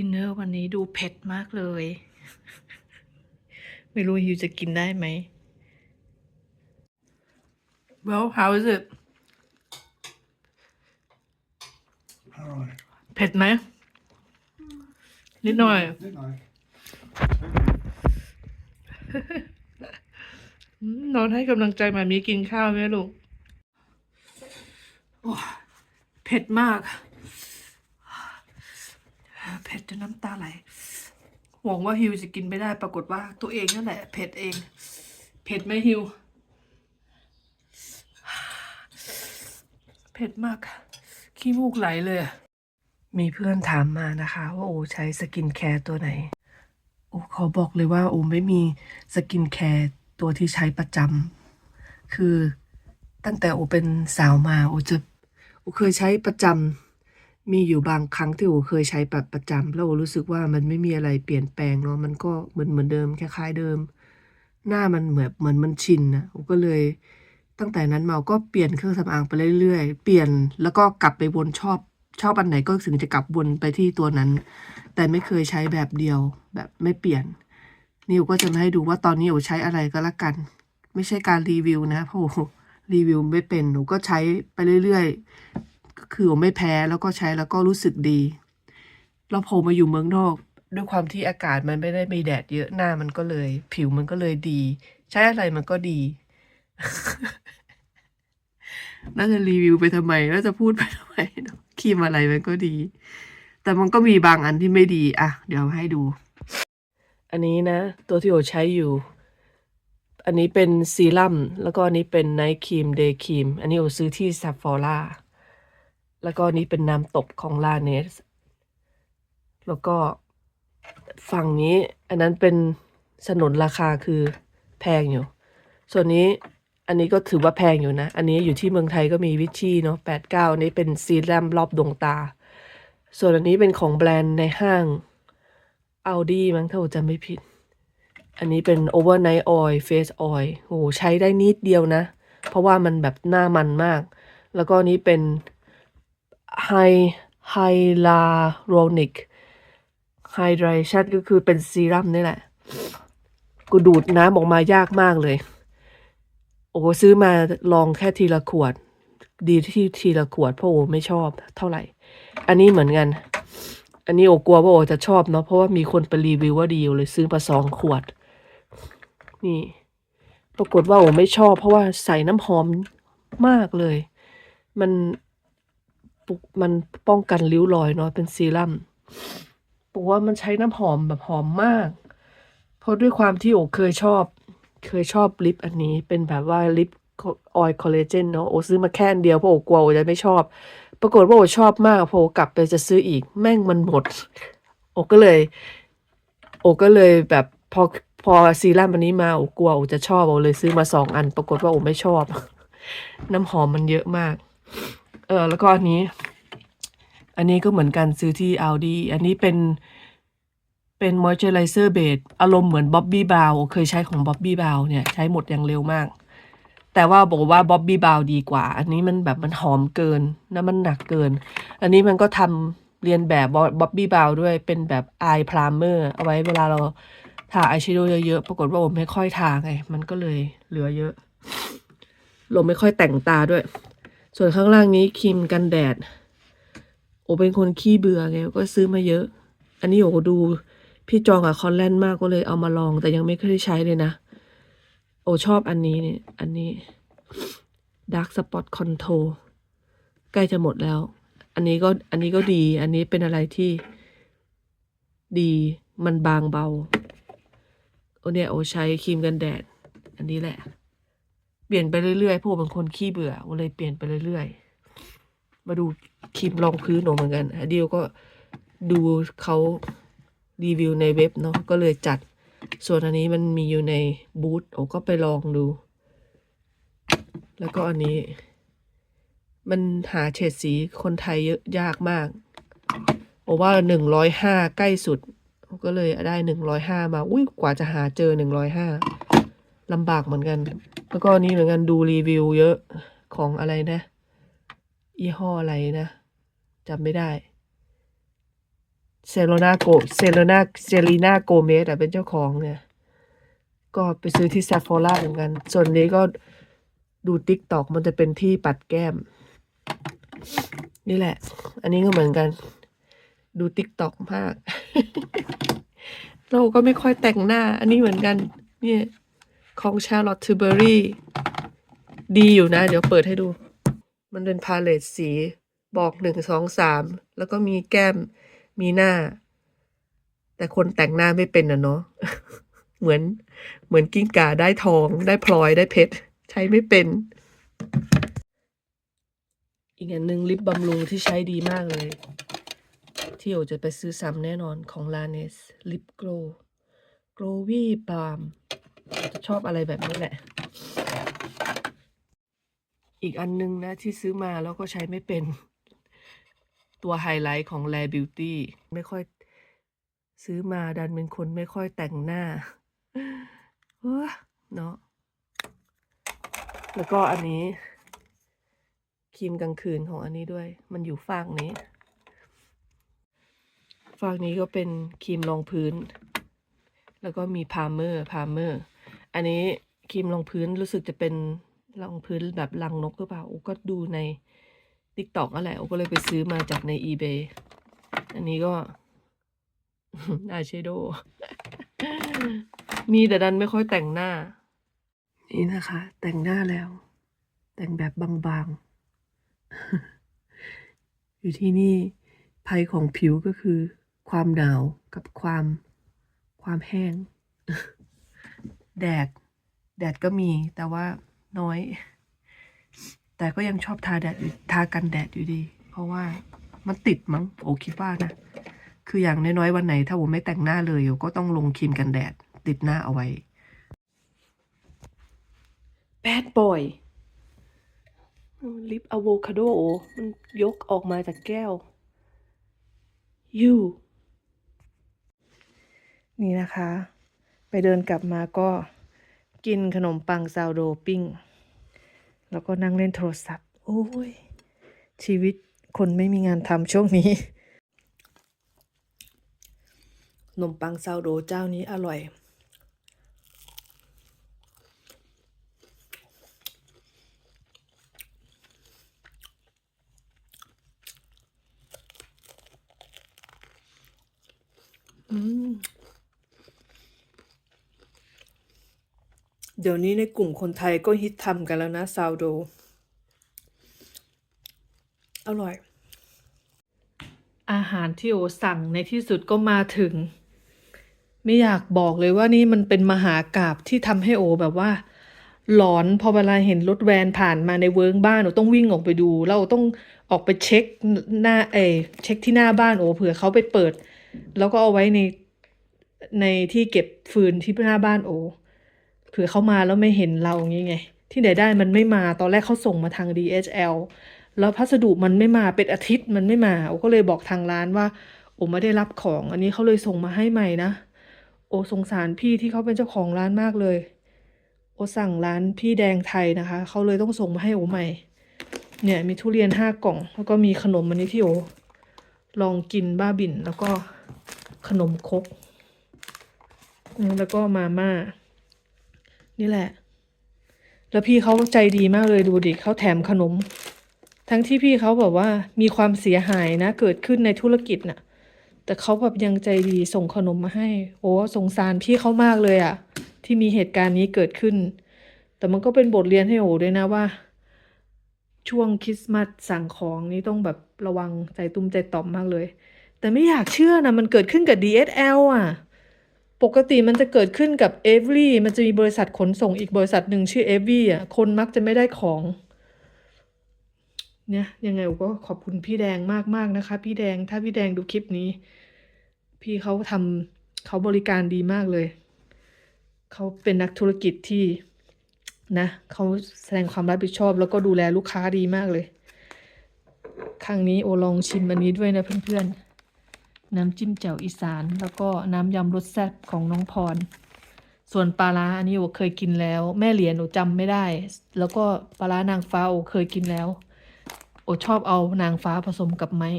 ดินเนอร์วันนี้ดูเผ็ดมากเลย ไม่รู้ฮิวจะกินได้ไหม Well how is it เผ็ดไหม นิดหน่อย Didn't I? อืมนอนให้กำลังใจมามีกินข้าวไหมลูก โอ้ เผ็ดมาก เผ็ดจนน้ำตาไหลหวังว่าฮิวจะกินไม่ได้ปรากฏว่า ตัวเองนั่นแหละเผ็ดเอง เผ็ดไหมฮิว เผ็ดมาก ขี้มูกไหลเลย มีเพื่อนถามมานะคะ ว่าโอใช้สกินแคร์ตัวไหน โอ้ขอบอกเลยว่า โอไม่มีสกินแคร์ตัวที่ใช้ประจำคือตั้งแต่โอเป็นสาวมา โอจะโอเคยใช้ประจำ มีอยู่บางครั้งที่โอเคยใช้แบบประจำแล้วโอรู้สึกว่ามันไม่มีอะไรเปลี่ยนแปลงเนาะมันก็เหมือนเหมือนเดิมคล้ายๆเดิม หน้ามันเหมือนเหมือนมันชินนะโอก็เลย ตั้งแต่นั้นมาก็เปลี่ยนเครื่องสำอางไปเรื่อยๆ เปลี่ยนแล้วก็กลับไปวนชอบชอบอันไหนก็ถึงจะกลับวนไปที่ตัวนั้น แต่ไม่เคยใช้แบบเดียวแบบไม่เปลี่ยนนิวก็จะมาให้ดูว่าตอนนี้หนูใช้อะไรก็แล้วกัน ไม่ใช่การรีวิวนะเพราะรีวิวไม่เป็นหนูก็ใช้ไปเรื่อยๆ คือไม่แพ้แล้วก็ใช้แล้วก็รู้สึกดี เราพอมาอยู่เมืองนอก ด้วยความที่อากาศมันไม่ได้มีแดดเยอะหน้ามันก็เลย ผิวมันก็เลยดี ใช้อะไรมันก็ดีน่าจะรีวิวไปทำไมน่าจะพูดไปทำไมครีมอะไรมันก็ดี แต่มันก็มีบางอันที่ไม่ดีอะ เดี๋ยวให้ดู อันนี้นะ ตัวที่โอใช้อยู่ อันนี้เป็นซีรั่มแล้วก็อันนี้เป็นไนท์ครีมเดย์ครีม อันนี้โอซื้อที่ซัฟฟอร่า แล้วก็นี้เป็นน้ำตบของลาเนส แล้วก็ฝั่งนี้อันนั้นเป็นสนนราคาคือแพงอยู่ ส่วนนี้อันนี้ก็ถือว่าแพงอยู่นะ อันนี้อยู่ที่เมืองไทยก็มีวิชี่เนาะแปดเก้าอันนี้เป็นซีรั่มรอบดวงตา ส่วนอันนี้เป็นของแบรนด์ในห้าง Audi มั้งถ้าจำไม่ผิด อันนี้เป็น overnight oil face oil โหใช้ได้นิดเดียวนะ เพราะว่ามันแบบหน้ามันมาก แล้วก็นนี้เป็น Hy hyaluronic hydration ก็คือเป็นซีรั่มนี่แหละ กูดูดน้ำออกมายากมากเลย โอ้ซื้อมาลองแค่ทีละขวด ดีที่ทีละขวดเพราะโอไม่ชอบเท่าไหร่ อันนี้เหมือนกัน อันนี้โอกลัวว่าโอจะชอบเนาะเพราะว่ามีคนไปรีวิวว่าดีเลยซื้อมาสองขวด นี่ ปรากฏว่าโอไม่ชอบ เพราะว่าใส่น้ำหอมมากเลย มัน ปุกมันป้องกันริ้วรอยเนาะเป็นซีรั่มบอกว่ามันใช้น้ำหอมแบบหอมมาก เพราะด้วยความที่โอเคยชอบ เคยชอบลิปอันนี้เป็นแบบว่าลิปออยล์คอลลาเจนเนาะโอซื้อมาแค่อันเดียวเพราะโอกลัวโอจะไม่ชอบ ปรากฏว่าโอชอบมากพอโอกลับไปจะซื้ออีกแม่งมันหมด โอก็เลย โอก็เลยแบบพอพอซีรั่มอันนี้มาโอกลัวโอจะชอบโอเลยซื้อมาสองอัน ปรากฏว่าโอไม่ชอบ น้ำหอมมันเยอะมาก เออแล้วก็อันนี้ อันนี้ก็เหมือนกันซื้อที่ Audi อันนี้เป็นเป็น moisturizer base อารมณ์เหมือน Bobbi Brown เคยใช้ของ Bobbi Brown เนี่ย ใช้หมดอย่างเร็วมาก แต่ว่าบอกว่า Bobbi Brown ดีกว่า อันนี้มันแบบมันหอมเกินแล้วมันหนักเกิน อันนี้มันก็ทำเรียนแบบ Bobbi Brown ด้วยเป็นแบบ eye primer เอาไว้เวลาเราทาอายแชโดว์เยอะๆ ปรากฏว่าผมไม่ค่อยทาไง มันก็เลยเหลือเยอะ ลมไม่ค่อยแต่งตาด้วย ส่วนข้างล่างนี้ครีมกันแดด โอเป็นคนขี้เบื่อไงก็ซื้อมาเยอะ อันนี้โอดูพี่จองกับคอนแลนด์มากก็เลยเอามาลอง แต่ยังไม่เคยใช้เลยนะ โอชอบอันนี้เนี่ย อันนี้ Dark Spot Control ใกล้จะหมดแล้ว อันนี้ก็อันนี้ก็ดี อันนี้เป็นอะไรที่ดีมันบางเบา โอเนี่ยโอใช้ครีมกันแดด อันนี้แหละ เปลี่ยนไปเรื่อยๆพราะโอเป็นคนขี้เบื่อโอเลยเปลี่ยนไปเรื่อยๆ มาดูครีมรองพื้นโอเหมือนกันเดียวก็ดูเขารีวิวในเว็บเนาะก็เลยจัด ส่วนอันนี้มันมีอยู่ในบูธโอ้ก็ไปลองดู แล้วก็อันนี้ มันหาเฉดสีคนไทยเยอะยากมากโอ้ว่าหนึ่งร้อยห้าใกล้สุด ก็เลยได้หนึ่งร้อยห้ามา อุ้ยกว่าจะหาเจอหนึ่งร้อยห้า ลำบากเหมือนกัน แล้วก็อันนี้เหมือนกันดูรีวิวเยอะของอะไรนะยี่ห้ออะไรนะจำไม่ได้เซโรนาโกเซโรนาเซรีนาโกเมสอะเป็นเจ้าของเนี่ย ก็ไปซื้อที่ซาฟ o ร่าเหมือนกัน ส่วนนี้ก็ดูติ๊กตอกมันจะเป็นที่ปัดแก้ม นี่แหละ อันนี้ก็เหมือนกัน ดูติ๊กตอกมาก เราก็ไม่ค่อยแต่งหน้า อันนี้เหมือนกัน เนี่ย ของชาร์ลอต t เบอรี่ดีอยู่นะ เดี๋ยวเปิดให้ดู มันเป็นพาเลตสีบอกหนึ่งสองสามแล้วก็มีแก้มมีหน้า แต่คนแต่งหน้าไม่เป็นอะเนาะเหมือนเหมือนกิ้งก่าได้ทองได้พลอยได้เพชร ใช้ไม่เป็น อีกอันหนึ่งลิปบำรุงที่ใช้ดีมากเลย ที่โอจะไปซื้อซ้ำแน่นอนของลาเนสลิปโกลโกลวี่บาล์ม จะชอบอะไรแบบนี้แหละ อีกอันนึงนะที่ซื้อมาแล้วก็ใช้ไม่เป็น ตัวไฮไลท์ของ Rare Beauty ไม่ค่อยซื้อมาดันเป็นคนไม่ค่อยแต่งหน้าเนาะแล้วก็อันนี้ครีมกลางคืนของอันนี้ด้วย มันอยู่ฝากนี้ฝากนี้ก็เป็นครีมรองพื้น แล้วก็มีพาเมอร์พาเมอร์ อันนี้ครีมรองพื้นรู้สึกจะเป็นรองพื้นแบบรังนกหรือเปล่าโอก็ดูใน t ิ k t o k นั่นและโอก็เลยไปซื้อมาจากใน eBay อันนี้ก็อาเชโด มีแต่ดันไม่ค่อยแต่งหน้า นี่นะคะ แต่งหน้าแล้ว แต่งแบบบางๆ อยู่ที่นี่ภัยของผิวก็คือ ความหนาวกับความความแห้ง แดด แดดก็มีแต่ว่าน้อย แต่ก็ยังชอบทาแดดอยู่ทากันแดดอยู่ดี เพราะว่ามันติดมั้งโอคิดว่านะ คืออย่างน้อยๆวันไหน ถ้าผมไม่แต่งหน้าเลยโอก็ต้องลงครีมกันแดด ติดหน้าเอาไว้ Bad boy ลิปอะโวคาโดมันยกออกมาจากแก้ว you นี่นะคะ ไปเดินกลับมาก็กินขนมปังซาวโดปิ้ง แล้วก็นั่งเล่นโทรศัพท์ โอ้ย ชีวิตคนไม่มีงานทำช่วงนี้ขนมปังซาวโดเจ้านี้อร่อยอืม ดี๋ยวนี้ในกลุ่มคนไทยก็ฮิตทำกันแล้วนะซาวโด อร่อย อาหารที่โอสั่งในที่สุดก็มาถึง ไม่อยากบอกเลยว่านี่มันเป็นมหากราบที่ทำให้โอแบบว่า หลอนพอเวลาเห็นรถแวนผ่านมาในเวิร์กบ้านโอต้องวิ่งออกไปดู แล้วต้องออกไปเช็คหน้าเอเช็คที่หน้าบ้านโอเผื่อเขาไปเปิด แล้วก็เอาไว้ในในที่เก็บฟืนที่หน้าบ้านโอ เผื่อเขามาแล้วไม่เห็นเราอย่างงี้ไง ที่ไหนได้มันไม่มาตอนแรกเขาส่งมาทาง DHL แล้วพัสดุมันไม่มาเป็นอาทิตย์มันไม่มาโอก็เลยบอกทางร้านว่า โอไม่ได้รับของ อันนี้เขาเลยส่งมาให้ใหม่นะโอสงสารพี่ที่เขาเป็นเจ้าของร้านมากเลย โอสั่งร้านพี่แดงไทยนะคะเขาเลยต้องส่งมาให้โอใหม่ เนี่ยมีทุเรียนห้ากล่อง แล้วก็มีขนมอันนี้ที่โอลองกินบ้าบินแล้วก็ขนมครกแล้วก็มาม่า นี่แหละ แล้วพี่เขาใจดีมากเลยดูดิเขาแถมขนม ทั้งที่พี่เขาแบบว่ามีความเสียหายนะ เกิดขึ้นในธุรกิจน่ะ แต่เขาแบบยังใจดีส่งขนมมาให้ โอ้สงสารพี่เขามากเลยอะที่มีเหตุการณ์นี้เกิดขึ้น แต่มันก็เป็นบทเรียนให้โอ้ด้วยนะว่า ช่วงคริสต์มาสสั่งของนี่ต้องแบบระวังใจตุ้มใจต่อมมากเลย แต่ไม่อยากเชื่อนะมันเกิดขึ้นกับ DSL อะ ปกติมันจะเกิดขึ้นกับ e v e r y มันจะมีบริษัทขนส่งอีกบริษัทหนึ่งชื่อ e v e r y อะคนมักจะไม่ได้ของ เนี่ยยังไงก็ขอบคุณพี่แดงมากๆนะคะ พี่แดงถ้าพี่แดงดูคลิปนี้ พี่เขาทำเขาบริการดีมากเลย เขาเป็นนักธุรกิจที่นะเขาแสดงความรับผิดชอบ แล้วก็ดูแลลูกค้าดีมากเลย ครั้งนี้โอลองชิมอันนี้ด้วยนะเพื่อนๆ น้ำจิ้มแจ่วอีสาน แล้วก็น้ำยำรสแซ่บของน้องพร ส่วนปลาร้าอันนี้โอเคยกินแล้ว แม่เหรียญโอจำไม่ได้ แล้วก็ปลาร้านางฟ้าโอเคยกินแล้ว โอชอบเอานางฟ้าผสมกับไม้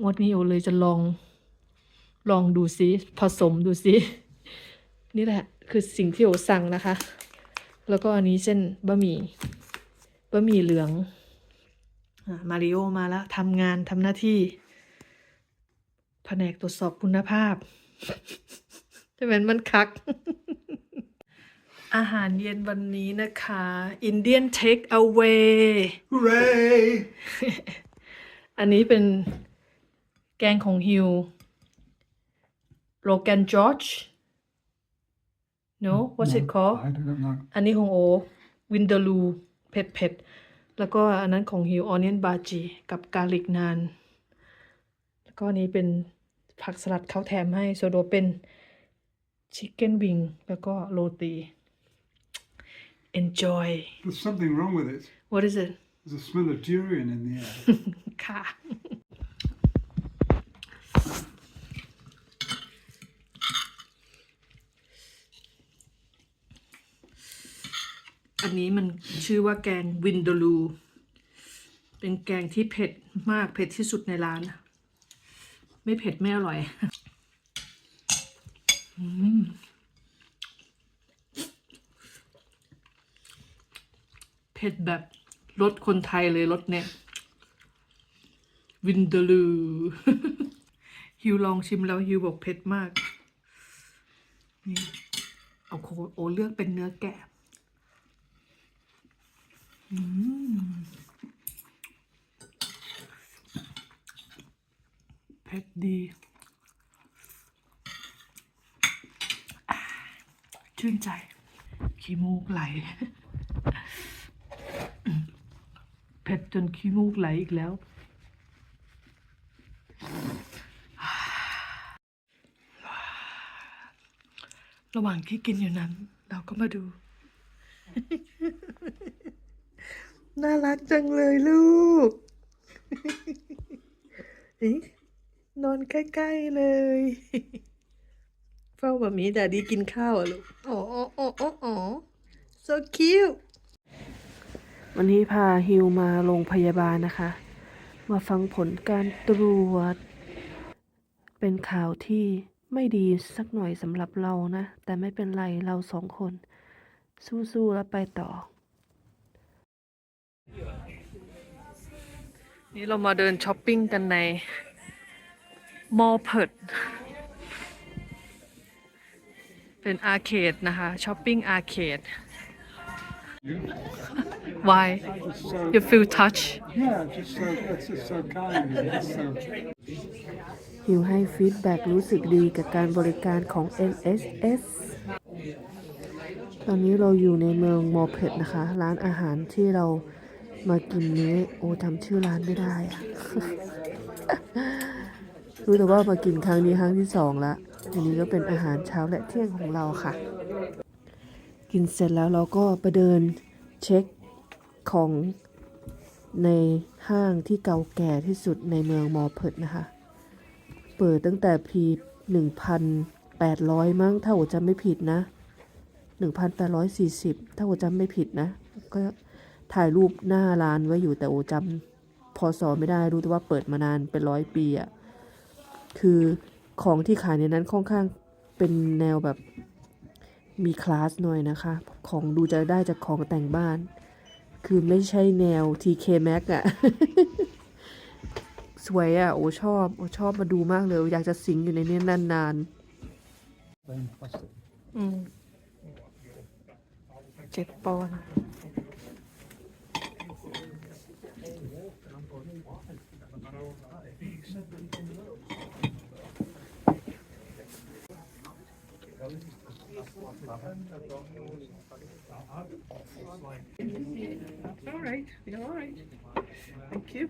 งวดนี้โอเลยจะลอง ลองดูซิผสมดูซินี่แหละ คือสิ่งที่โอสั่งนะคะ แล้วก็อันนี้เส้นบะหมี่บะหมี่เหลืองอะมาริโอมาแล้วทำงานทำหน้าที่ ผนกตรวจสอบคุณภาพใช่ไหมมันคัก อาหารเย็นวันนี้นะคะ Indian Take Away Hooray! อันนี้เป็นแกงของฮิวโรแกนจอร์จ no what's it called I don't know. อันนี้ของโอวินเดลู เผ็ดเผ็ดๆแล้วก็อันนั้นของฮิวออเนียนบาจี กับกาลิกนาน แล้วก็อันนี้เป็น ผักสลัดเขาแถมให้โซโดเป็นชิคเก้นวิงแล้วก็โรตี enjoy There's something wrong with it. what is it There's a smell of durian in the air. ค่ะ อันนี้มันชื่อว่าแกงวินโดลู เป็นแกงที่เผ็ดมากเผ็ดที่สุดในร้าน ไม่เผ็ดไม่อร่อยอเผ็ดแบบรสคนไทยเลยรสเนี่ย วินเดลู ฮิวลองชิมแล้วฮิวบอกเผ็ดมาก นี่เอาโคโอเลือกเป็นเนื้อแกะ อืม เผ็ดดี ชื่นใจ ขี้มูกไหล เผ็ดจนขี้มูกไหลอีกแล้ว ระหว่างที่กินอยู่นั้น เราก็มาดู น่ารักจังเลยลูกอิ๊ะ นอนใกล้ๆเลย เฝ้าแบบนี้ดาดีกินข้าวอะลูกอ๋ออ๋ออ๋ออ๋อ so cute วันนี้พาฮิวมาโรงพยาบาลนะคะ มาฟังผลการตรวจ เป็นข่าวที่ไม่ดีสักหน่อยสำหรับเรานะ แต่ไม่เป็นไรเราสองคน สู้ๆแล้วไปต่อ นี่เรามาเดินช้อปปิ้งกันใน มอลเพิดเป็นอาร์เคดนะคะช้อปปิ้งอาร์เคด Why you feel touch Yeah, just so that's just so kind. of you. That's so ฮิวให้ฟีดแบ็รู้สึกดีกับการบริการของ NSS ตอนนี้เราอยู่ในเมืองมอเพดนะคะ ร้านอาหารที่เรามากินนี้ โอ้จำชื่อร้านไม่ได้อะ รู้แต่ว่ามากินครั้งนี้ครั้งที่สองละอันนี้ก็เป็นอาหารเช้าและเที่ยงของเราค่ะ กินเสร็จแล้วเราก็ไปเดินเช็คของในห้างที่เก่าแก่ที่สุดในเมืองมอเพิดนะคะ เปิดตั้งแต่ปีหนึ่งพันแปดร้อยมั้งถ้าผมจำไม่ผิดนะหนึ่งพันแปดร้อยสี่สิบถ้าผมจำไม่ผิดนะ ก็ถ่ายรูปหน้าร้านไว้อยู่แต่โอจำพอสอไม่ได้รู้แต่ว่าเปิดมานานเป็นร้อยปีอะ คือของที่ขายในนั้นค่อนข้างเป็นแนวแบบมีคลาสหน่อยนะคะ ของดูจะได้จากของแต่งบ้าน คือไม่ใช่แนว TK Max อะสวยอะ โอ้ชอบ โอ้ชอบมาดูมากเลย อยากจะสิงอยู่ในนี้นาน plain plastic. อืมเจ็ดปอนด์ All right, you're all right. Thank you.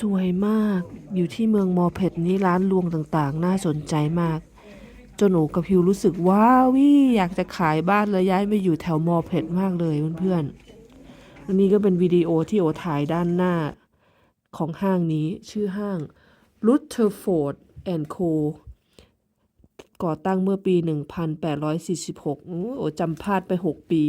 สวยมาก อยู่ที่เมืองมอเพดนี้ร้านลวงต่างๆ น่าสนใจมาก จนโอกับพิวรู้สึกว้าวิอยากจะขายบ้านแล้วย้ายไปอยู่แถวมอเพดมากเลยเพื่อนๆอันนี้ก็เป็นวิดีโอที่โอถ่ายด้านหน้าของห้างนี้ชื่อห้าง Rutherford and Co ก่อตั้งเมื่อปี 1846 โอ้โอจำพลาดไป 6 ปี